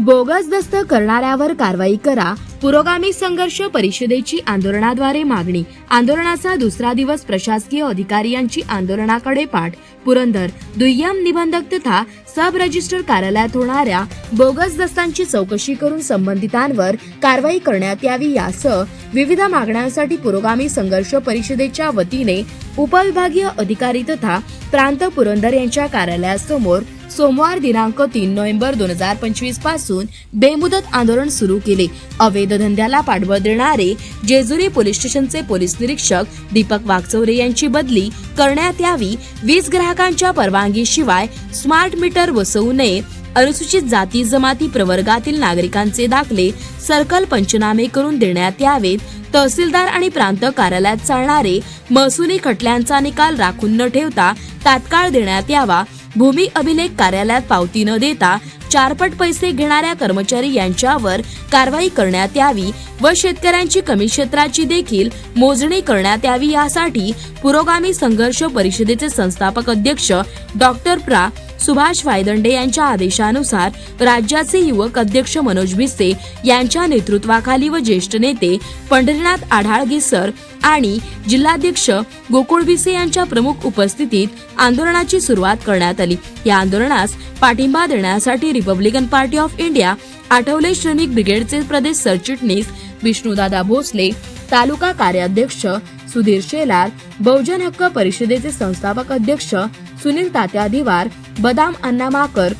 Bogus दस्त करणाऱ्यावर कारवाई करा पुरोगामी संघर्ष परिषदेची आंदोलनाद्वारे मागणी. आंदोलनाचा दुसरा दिवस प्रशासकीय अधिकारी यांची आंदोलनाकडे पाठ. पुरंदर दुय्यम निबंधक तथा सब रजिस्टर कार्यालयात होणाऱ्या बोगस दस्तांची चौकशी करून संबंधितांवर कारवाई करण्यात यावी यासह विविध मागण्यांसाठी पुरोगामी संघर्ष परिषदेच्या वतीने उपविभागीय अधिकारी तथा प्रांत पुरंदर यांच्या कार्यालयासमोर सोमवार दिनांक तीन नोव्हेंबर दोन हजार पंचवीसपासून बेमुदत आंदोलन सुरू केले. अवैध धंद्याला पाठबळ देणारे जेजुरी पोलीस स्टेशनचे पोलीस निरीक्षक दीपक वागचौरे यांची बदली करण्यात यावी वीज ग्राहकांच्या परवानगीशिवाय स्मार्ट मीटर बसवू नये अनुसूचित जाती जमाती प्रवर्गातील नागरिकांचे दाखले सर्कल पंचनामे करून देण्यात यावेत तहसीलदार आणि प्रांत कार्यालयात चालणारे महसुली खटल्यांचा निकाल राखून न ठेवता तात्काळ देण्यात यावा भूमी अभिलेख कार्यालयात पावती न देता चारपट पैसे घेणाऱ्या कर्मचारी यांच्यावर कारवाई करण्यात यावी व शेतकऱ्यांची कमी क्षेत्राची देखील मोजणी करण्यात यावी यासाठी पुरोगामी संघर्ष परिषदेचे संस्थापक अध्यक्ष डॉक्टर प्रा. सुभाष वायदंडे यांच्या आदेशानुसार राज्याचे युवक अध्यक्ष मनोज भिसे यांच्या नेतृत्वाखाली व ज्येष्ठ नेते पंढरीनाथ आढाळगी सर आणि जिल्हाध्यक्ष गोकुळ भिसे यांच्या प्रमुख उपस्थितीत आंदोलनाची सुरुवात करण्यात आली. या आंदोलनास पाठिंबा देण्यासाठी Republican Party of India Athawale श्रमिक ब्रिगेडचे प्रदेश सरचिटणीस विष्णुदादा भोसले तालुका कार्याध्यक्ष सुधीर शेलार बहुजन हक्क परिषदेचे संस्थापक अध्यक्ष सुनील तात्या दिवार बदाम अण्णा माकर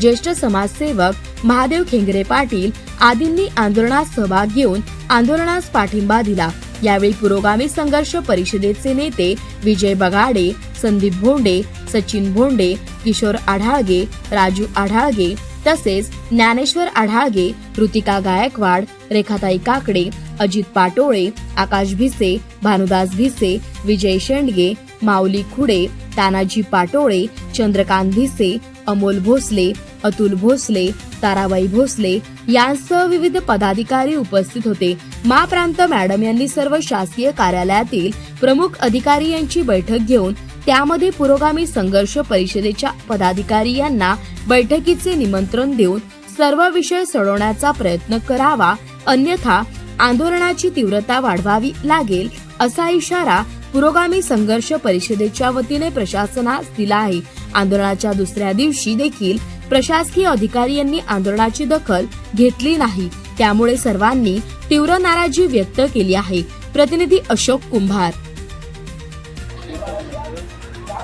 ज्येष्ठ समाजसेवक महादेव खेंगरे पाटील आदींनी आंदोलनात सहभाग घेऊन आंदोलनास पाठिंबा दिला. यावेळी पुरोगामी संघर्ष परिषदेचे नेते विजय बगाडे संदीप भोंडे सचिन भोंडे किशोर आढाळगे राजू आढाळगे तसेच ज्ञानेश्वर आढाळगे ऋतिका गायकवाड रेखाताई काकडे अजित पाटोळे आकाश भिसे भानुदास भिसे विजय शेंडगे माऊली खुडे तानाजी पाटोळे चंद्रकांत भिसे अमोल भोसले अतुल भोसले ताराबाई भोसले यांसह विविध पदाधिकारी उपस्थित होते. मा प्रांत मॅडम यांनी सर्व शासकीय कार्यालयातील प्रमुख अधिकारी यांची बैठक घेऊन त्यामध्ये पुरोगामी संघर्ष परिषदेच्या पदाधिकारी यांना बैठकीचे निमंत्रण देऊन सर्व विषय सोडवण्याचा प्रयत्न करावा अन्यथा आंदोलनाची तीव्रता वाढवावी लागेल असा इशारा पुरोगामी संघर्ष परिषदेच्या वतीने प्रशासनास दिला आहे. आंदोलनाच्या दुसऱ्या दिवशी देखील प्रशासकीय अधिकारी यांनी आंदोलनाची दखल घेतली नाही. त्यामुळे सर्वांनी तीव्र नाराजी व्यक्त केली आहे. प्रतिनिधी अशोक कुंभार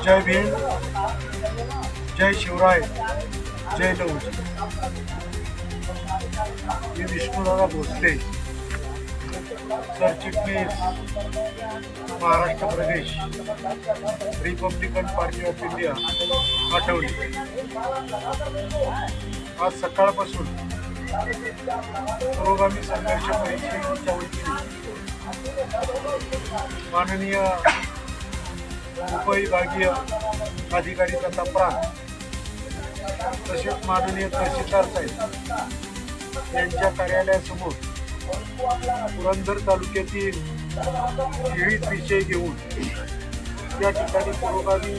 जय भीम जय शिवराय जय लौज मी विष्णुदादा भोसले सरचिटणीस महाराष्ट्र प्रदेश Republican Party of India Athawale. आज सकाळपासून पुरोगामी संघर्ष परिषदेच्या वतीने माननीय उपविभागीय अधिकारी तथा प्रांत तसेच माननीय तहसीलदार साहेब यांच्या कार्यालयासमोर पुरंदर तालुक्यातील विविध विषय घेऊन त्या ठिकाणी पुरोगामी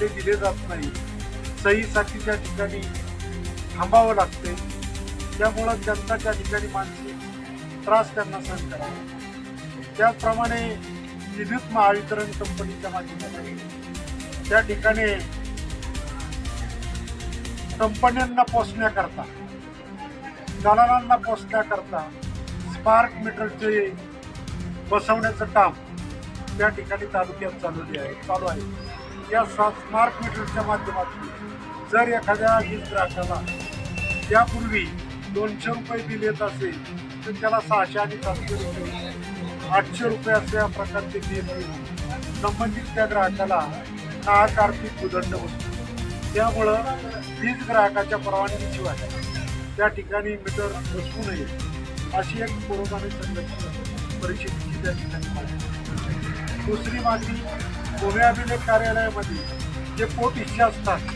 ते दिले जात नाही सहीसाठी त्या ठिकाणी थांबावं लागते. त्यामुळं जनता त्या ठिकाणी मानसिक त्रास त्यांना सहन करावा. त्याचप्रमाणे विद्युत महावितरण कंपनीच्या माध्यमातून त्या ठिकाणी कंपन्यांना पोचण्याकरता दलालांना पोचण्याकरता स्पार्क मीटरचे बसवण्याचं काम त्या ठिकाणी तालुक्यात चालवले आहे चालू आहे. या सा स्मार्ट मीटरच्या माध्यमातून जर एखाद्या वीज ग्राहकाला त्यापूर्वी दोनशे रुपये बिल येत असेल तर त्याला सहाशे आणि सातशे रुपये आठशे रुपये असल्या प्रकारचे नियम येऊन संबंधित त्या ग्राहकाला नाहक आर्थिक उदंड होतो. त्यामुळं वीज ग्राहकाच्या परवानगीशिवाय त्या ठिकाणी मीटर बसवू नये अशी एक पुरोगामी संघटना परिषदेची त्या ठिकाणी मागणी दुसरी मागणी गोव्या अभिलेख कार्यालयामध्ये जे पोट हिस्से असतात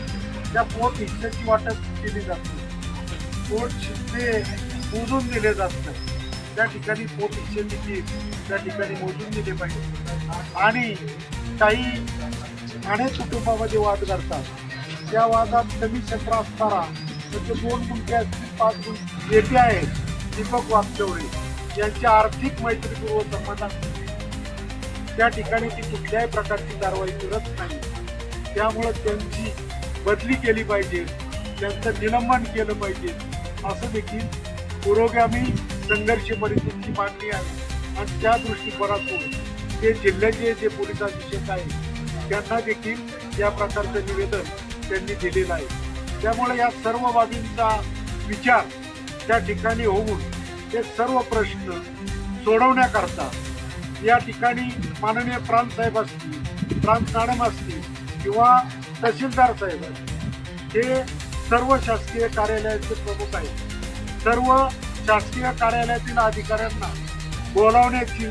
त्या पोट हिस्सेची वाटप केली जाते. पोट हिस्से मोजून दिले जात नाही त्या ठिकाणी पोट हिस्से त्या ठिकाणी मोजून दिले पाहिजे. आणि काही अनेक कुटुंबामध्ये वाद घडतात. त्या वादात कमी क्षेत्र असताना म्हणजे दोन गुंठे असतील पाच गुंठे येथे आहेत दीपक वागचौरे यांची आर्थिक मैत्रीपूर्व संबंधात त्या ठिकाणी ती कुठल्याही प्रकारची कारवाई करत नाही. त्यामुळं त्यांची बदली केली पाहिजे. त्यांचं निलंबन केलं पाहिजे. असं देखील पुरोगामी संघर्ष परिस्थितीची मागणी आहे. आणि त्या दृष्टिकोनातून ते जिल्ह्याचे जे पोलीस अधीक्षक आहेत त्यांना देखील या प्रकारचं निवेदन त्यांनी दिलेलं आहे. त्यामुळे या सर्व बाबींचा विचार त्या ठिकाणी होऊन ते सर्व प्रश्न सोडवण्याकरता या ठिकाणी माननीय प्रांत साहेब असतील प्रांत मॅडम असतील किंवा तहसीलदार साहेब असतील हे सर्व शासकीय कार्यालयाचे प्रमुख आहेत. सर्व शासकीय कार्यालयातील अधिकाऱ्यांना बोलावण्याची